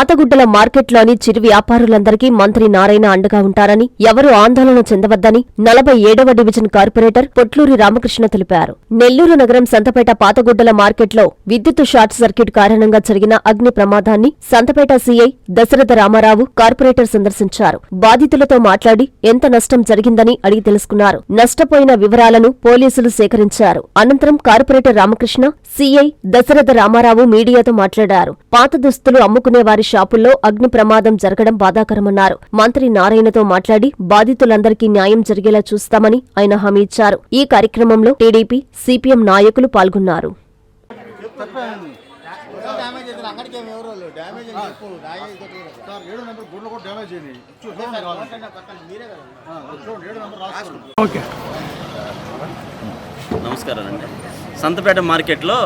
పాతగుడ్డల మార్కెట్లోని చిరు వ్యాపారులందరికీ మంత్రి నారాయణ అండగా ఉంటారని ఎవరూ ఆందోళన చెందవద్దని నలభై ఏడవ డివిజన్ కార్పొరేటర్ పొట్లూరి రామకృష్ణ తెలిపారు. నెల్లూరు నగరం సంతపేట పాతగుడ్డల మార్కెట్లో విద్యుత్ షార్ట్ సర్క్యూట్ కారణంగా జరిగిన అగ్ని ప్రమాదాన్ని సంతపేట సీఐ దశరథ రామారావు కార్పొరేటర్ సందర్శించారు. బాధితులతో మాట్లాడి ఎంత నష్టం జరిగిందని అడిగి తెలుసుకున్నారు. నష్టపోయిన వివరాలను పోలీసులు సేకరించారు. అనంతరం కార్పొరేటర్ రామకృష్ణ సీఐ దశరథ రామారావు మీడియాతో మాట్లాడారు. పాత దుస్తులు అమ్ముకునే వారి షాపుల్లో అగ్ని ప్రమాదం జరగడం బాధాకరమన్నారు. మంత్రి నారాయణతో మాట్లాడి బాధితులందరికీ న్యాయం జరిగేలా చూస్తామని ఆయన హామీ ఇచ్చారు. ఈ కార్యక్రమంలో టీడీపీ సిపిఎం నాయకులు పాల్గొన్నారు. నమస్కారం అండి సంతపేట మార్కెట్లో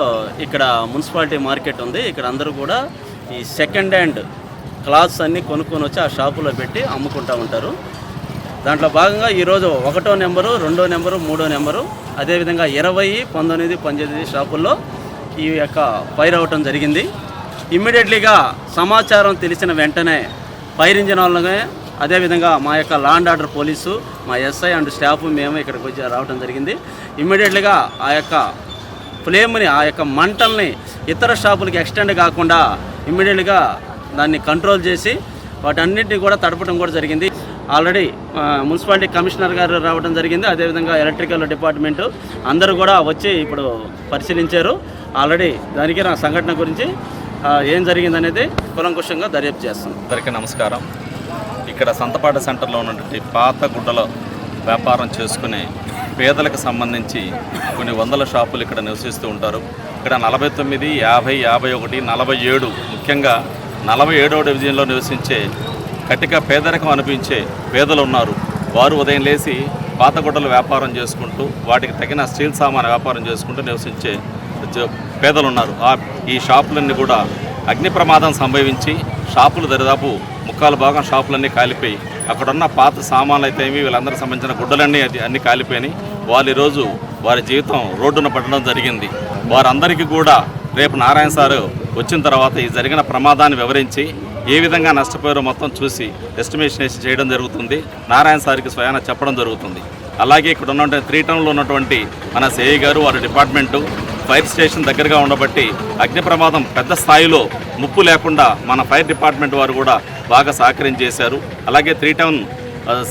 ఇక్కడ మున్సిపాలిటీ మార్కెట్ ఉంది. ఇక్కడ అందరూ కూడా ఈ సెకండ్ హ్యాండ్ క్లాత్స్ అన్నీ కొనుక్కొని వచ్చి ఆ షాపులో పెట్టి అమ్ముకుంటూ ఉంటారు. దాంట్లో భాగంగా ఈరోజు ఒకటో నెంబరు రెండో నెంబరు మూడో నెంబరు అదేవిధంగా ఇరవై పంతొమ్మిది పంతొమ్మిది షాపుల్లో ఈ యొక్క ఫైర్ అవ్వటం జరిగింది. ఇమ్మీడియట్లీగా సమాచారం తెలిసిన వెంటనే ఫైర్ ఇంజిన్ వాళ్ళనే అదేవిధంగా మా యొక్క లాండ్ ఆర్డర్ పోలీసు మా ఎస్ఐ అండ్ స్టాఫ్ మేము ఇక్కడికి వచ్చి రావడం జరిగింది. ఇమ్మీడియట్లీగా ఆ యొక్క ఫ్లేమ్ని ఆ యొక్క మంటల్ని ఇతర షాపులకి ఎక్స్టెండ్ కాకుండా ఇమ్మీడియట్గా దాన్ని కంట్రోల్ చేసి వాటన్నిటిని కూడా తడపడం కూడా జరిగింది. ఆల్రెడీ మున్సిపాలిటీ కమిషనర్ గారు రావడం జరిగింది. అదేవిధంగా ఎలక్ట్రికల్ డిపార్ట్మెంటు అందరూ కూడా వచ్చి ఇప్పుడు పరిశీలించారు. ఆల్రెడీ దానికి నా సంఘటన గురించి ఏం ఏం జరిగిందనేది కులంకుశంగా దర్యాప్తు చేస్తాం. అందరికీ నమస్కారం. ఇక్కడ సంతపాట సెంటర్లో ఉన్నటువంటి పాత గుడ్డలో వ్యాపారం చేసుకునే పేదలకు సంబంధించి కొన్ని వందల షాపులు ఇక్కడ నివసిస్తూ ఉంటారు. ఇక్కడ నలభై తొమ్మిది యాభై యాభై ఒకటి నలభై ఏడు ముఖ్యంగా నలభై ఏడవ డివిజన్లో నివసించే కటిక పేదరికం అనిపించే పేదలు ఉన్నారు. వారు ఉదయం లేచి పాతగుడ్డలు వ్యాపారం చేసుకుంటూ వాటికి తగిన స్టీల్ సామాన్ వ్యాపారం చేసుకుంటూ నివసించే పేదలు ఉన్నారు. ఆ ఈ షాపులన్నీ కూడా అగ్ని ప్రమాదం సంభవించి షాపులు దరిదాపు ముక్కాలు భాగం షాపులన్నీ కాలిపోయి అక్కడున్న పాత సామాన్లు అయితే ఏమి వీళ్ళందరికి సంబంధించిన గుడ్డలన్నీ అది అన్ని కాలిపోయినాయి. వాళ్ళు ఈరోజు వారి జీవితం రోడ్డున పడడం జరిగింది. వారందరికీ కూడా రేపు నారాయణ సారు వచ్చిన తర్వాత ఈ జరిగిన ప్రమాదాన్ని వివరించి ఏ విధంగా నష్టపోయారో మొత్తం చూసి ఎస్టిమేషన్ వేసి చేయడం జరుగుతుంది. నారాయణ సార్కి స్వయాన చెప్పడం జరుగుతుంది. అలాగే ఇక్కడ ఉన్నటువంటి త్రీ టౌన్లో ఉన్నటువంటి మన సేయి గారు వారి డిపార్ట్మెంటు ఫైర్ స్టేషన్ దగ్గరగా ఉండబట్టి అగ్ని ప్రమాదం పెద్ద స్థాయిలో ముప్పు లేకుండా మన ఫైర్ డిపార్ట్మెంట్ వారు కూడా బాగా సహకరించేశారు. అలాగే three town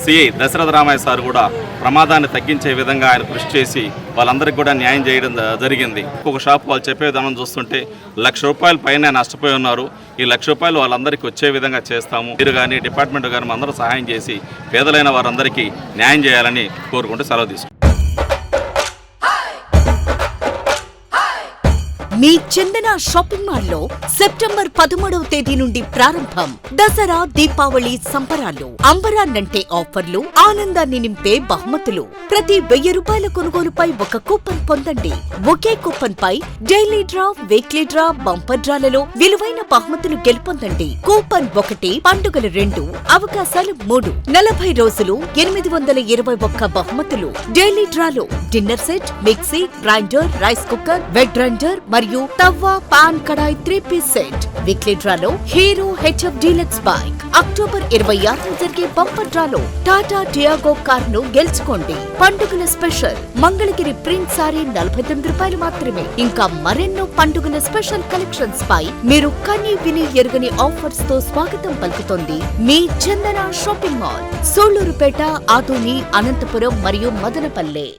CI Dasharatha Ramaiah sir కూడా ప్రమాదాన్ని తగ్గించే విధంగా ఆయన కృషి చేసి వాళ్ళందరికీ కూడా న్యాయం చేయడం జరిగింది. ఒక షాప్ వాళ్ళు చెప్పే విధానం చూస్తుంటే లక్ష రూపాయల పైన నష్టపోయి ఉన్నారు. ఈ లక్ష రూపాయలు వాళ్ళందరికీ వచ్చే విధంగా చేస్తాము. మీరు కానీ డిపార్ట్మెంట్ కానీ అందరూ సహాయం చేసి పేదలైన వారందరికీ న్యాయం చేయాలని కోరుకుంటూ సెలవు తీసుకుంటాం మీ చందన షాపింగ్ మాల్లో సెప్టెంబర్ పదమూడవ తేదీ నుండి ప్రారంభం. దసరా దీపావళి సంబరాలు. అంబరాన్నంటే ఆఫర్లు ఆనందాన్ని నింపే బహుమతులు. ప్రతి వెయ్యి రూపాయల కొనుగోలుపై ఒక కూపన్ పొందండి. ఒకే కూపన్ పై daily draw weekly draw bumper డ్రాలలో విలువైన బహుమతులు గెలుపొందండి. కూపన్ ఒకటి పండుగలు రెండు అవకాశాలు మూడు. నలభై రోజులు ఎనిమిది వందల ఇరవై ఒక్క బహుమతులు. డైలీ డ్రాలో dinner set mixie grinder rice cooker wet grinder మరియు tawa pan kadai three piece set. Weekly డ్రాలో Hero HF Deluxe bike. October ఇరవై ఆరున జరిగే బంపర్ డ్రాలో టాటా టియాగో కార్ను గెలుచుకోండి. పండుగల స్పెషల్ మంగళగిరి ప్రింట్ సారీ నలభై తొమ్మిది రూపాయలు మాత్రమే. ఇంకా మరెన్నో పండుగల స్పెషల్ కలెక్షన్స్ పై మీరు కని విని ఎరుగని ఆఫర్స్తో స్వాగతం పలుకుతోంది మీ చందన షాపింగ్ మాల్. సోళ్ళూరుపేట ఆదోని అనంతపురం మరియు మదనపల్లె.